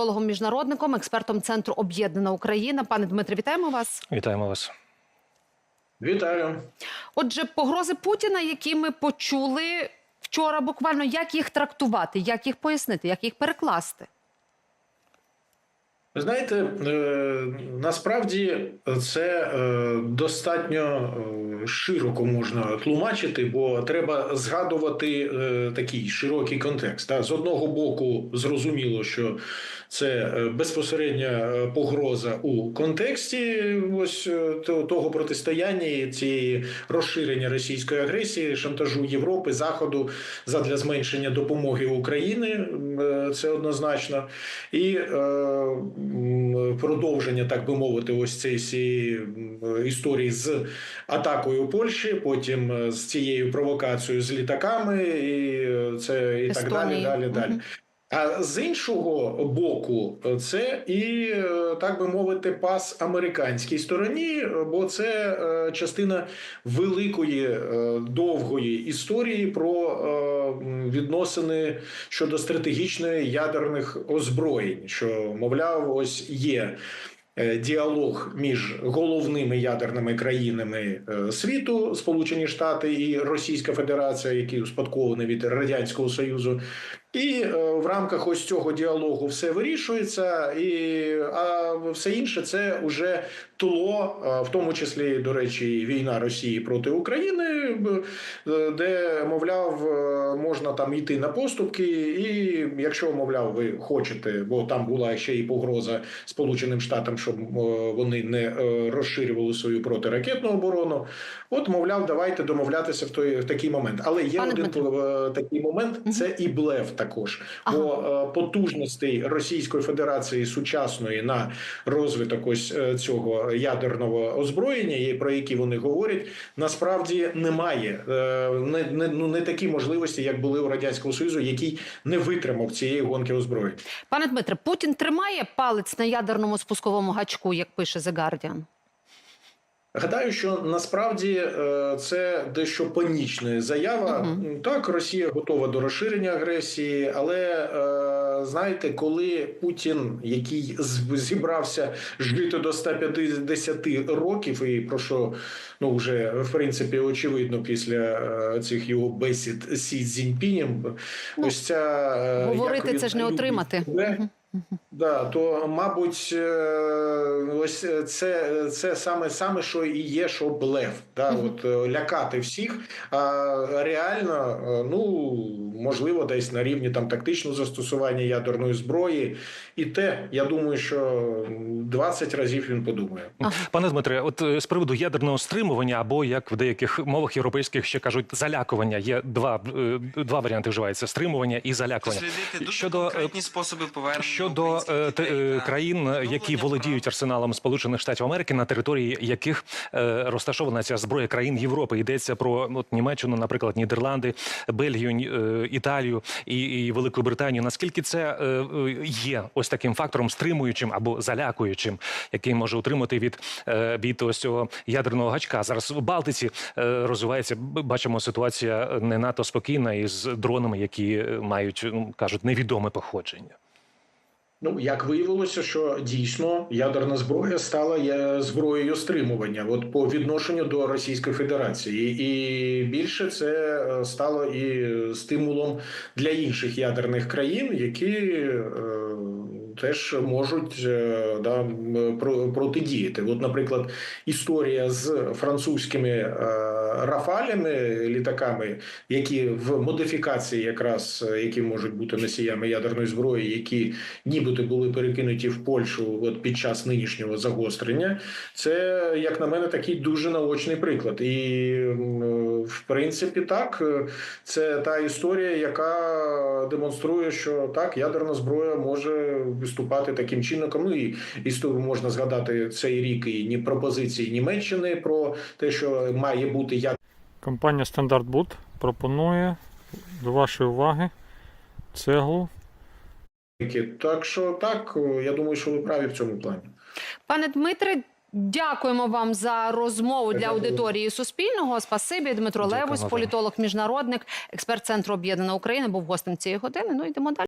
Психологом міжнародником, експертом центру Об'єднана Україна. Пане Дмитре, вітаємо вас. Вітаємо вас. Вітаю. Отже, погрози Путіна, які ми почули вчора, буквально як їх трактувати, як їх пояснити, як їх перекласти. Ви знаєте, е, насправді це е, достатньо е, широко можна тлумачити, бо треба згадувати е, такий широкий контекст. Та? З одного боку, зрозуміло, що це е, безпосередня е, погроза у контексті ось того протистояння цієї розширення російської агресії, шантажу Європи, Заходу задля зменшення допомоги Україні. Е, Це однозначно. І продовження, так би мовити, ось цієї історії з атакою Польщі, потім е, з цією провокацією з літаками, і е, це і так далі, Естонії. далі, далі. А з іншого боку, це і так би мовити, пас американській стороні, бо це е, частина великої е, довгої історії про е, відносини щодо стратегічної ядерних озброєнь, що мовляв, ось є. Діалог між головними ядерними країнами світу, Сполучені Штати і Російська Федерація, які успадковані від радянського союзу, і е, в рамках ось цього діалогу все вирішується, і а все інше це вже тло, е, в тому числі, до речі, війна Росії проти України, е, де, мовляв, можна там йти на поступки, і якщо, мовляв, ви хочете, бо там була ще і погроза Сполученим Штатам, щоб вони не розширювали свою протиракетну оборону. От, мовляв, давайте домовлятися в той в такий момент. Але є Пане один Дмитро. такий момент: це і блеф також. Ага. Бо е, потужностей Російської Федерації сучасної на розвиток ось е, цього ядерного озброєння, про які вони говорять, насправді немає. Е, Не, не, ну, не такі можливості, як були у радянського союзу, який не витримав цієї гонки озброєнь. Пане Дмитре, Путін тримає палець на ядерному спусковому гачку, як пише The Guardian? Гадаю, що насправді е, це дещо панічна заява. Мгм. Так, Росія готова до розширення агресії, але е, знаєте, коли Путін, який зібрався жити до 150 років, і про що ну вже в принципі очевидно після е, цих його бесід Сі Цзіньпінем, Ну, ось ця Говорити як він це ж не отримати. себе, Да, то мабуть, е, ось це, це саме саме, що і є, що блеф. Да, от е, лякати всіх. А реально, е, ну можливо, десь на рівні там тактичного застосування ядерної зброї, і те, я думаю, що 20 разів він подумає. Пане Дмитре, от е, з приводу ядерного стримування, або як в деяких мовах європейських ще кажуть, залякування. Є два, е, два варіанти вживаються: стримування і залякування. Дуже Щодо, е, конкретні способи повернення Щодо е, країн, які володіють арсеналом Сполучених Штатів Америки, на території яких розташована ця зброя країн Європи, йдеться про от, Німеччину, наприклад, Нідерланди, Бельгію, Ні- Італію і, і Велику Британію. Наскільки це е, е, є ось таким фактором стримуючим або залякуючим, який може утримати від, е, від ось цього ядерного гачка? Зараз в Балтиці розвивається. Бачимо, ситуація не надто спокійна із дронами, які мають ну, кажуть невідоме походження. Ну, як виявилося, що дійсно ядерна зброя стала зброєю стримування, от по відношенню до Російської Федерації, і більше це е, стало і стимулом для інших ядерних країн, які е, теж можуть е, да, про- протидіяти. От, наприклад, історія з французькими е, рафалями літаками, які в модифікації, якраз які можуть бути носіями ядерної зброї, які нібито були перекинуті в Польщу от під час нинішнього загострення. Це, як на мене, такий дуже наочний приклад. І в принципі, так це та історія, яка демонструє, що так ядерна зброя може виступати таким чином. Ну і історію можна згадати цей рік і пропозиції Німеччини про те, що має бути Компанія Standard Boot пропонує до вашої уваги цеглу Так що так, я думаю, що ви праві в цьому плані. Пане Дмитре, дякуємо вам за розмову для аудиторії Суспільного. Спасибі, Дмитро Левус, політолог, міжнародник, експерт центру Об'єднана Україна, був гостем цієї години. Ну йдемо далі.